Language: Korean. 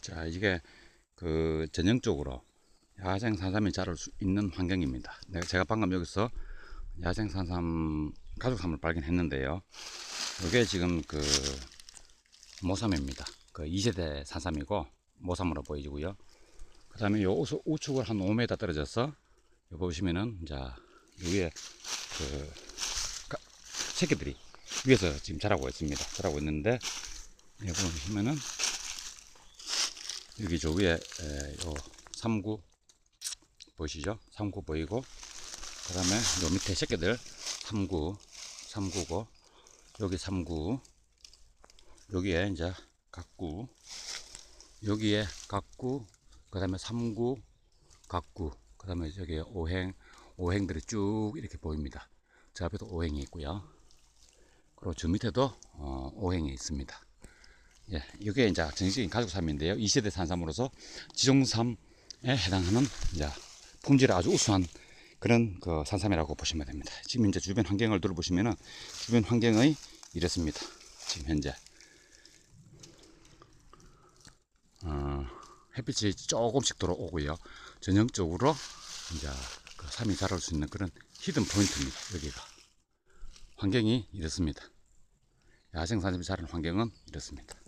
자, 이게 그 전형적으로 야생 산삼이 자랄 수 있는 환경입니다. 내가 제가 방금 여기서 야생 산삼 가족삼을 발견했는데요. 이게 지금 그 모삼입니다. 그 2세대 산삼이고 모삼으로 보이고요. 그 다음에 요 우수- 우측을 한 5m 떨어져서 여기 보시면은 자 위에 그 가- 새끼들이 위에서 지금 자라고 있습니다. 자라고 있는데 여기 보시면은 여기 저 위에 에, 요 3구 보이시죠? 3구 보이고 그 다음에 요 밑에 새끼들 3구 3구고 여기 3구 여기에 이제 각구 여기에 각구 그 다음에 3구 각구 그 다음에 저기 오행 오행들이 쭉 이렇게 보입니다. 저 앞에도 오행이 있고요. 그리고 저 밑에도 어, 오행이 있습니다 예, 이게 이제 정식적인 가족삼인데요 2세대 산삼으로서 지종삼에 해당하는 이제 품질이 아주 우수한 그런 그 산삼이라고 보시면 됩니다 지금 이제 주변 환경을 둘러보시면은 주변 환경의 이렇습니다 지금 현재 어, 햇빛이 조금씩 들어오고요. 전형적으로 이제 그 삶이 자랄 수 있는 그런 히든 포인트입니다. 여기가 환경이 이렇습니다. 야생 산림이 자라는 환경은 이렇습니다.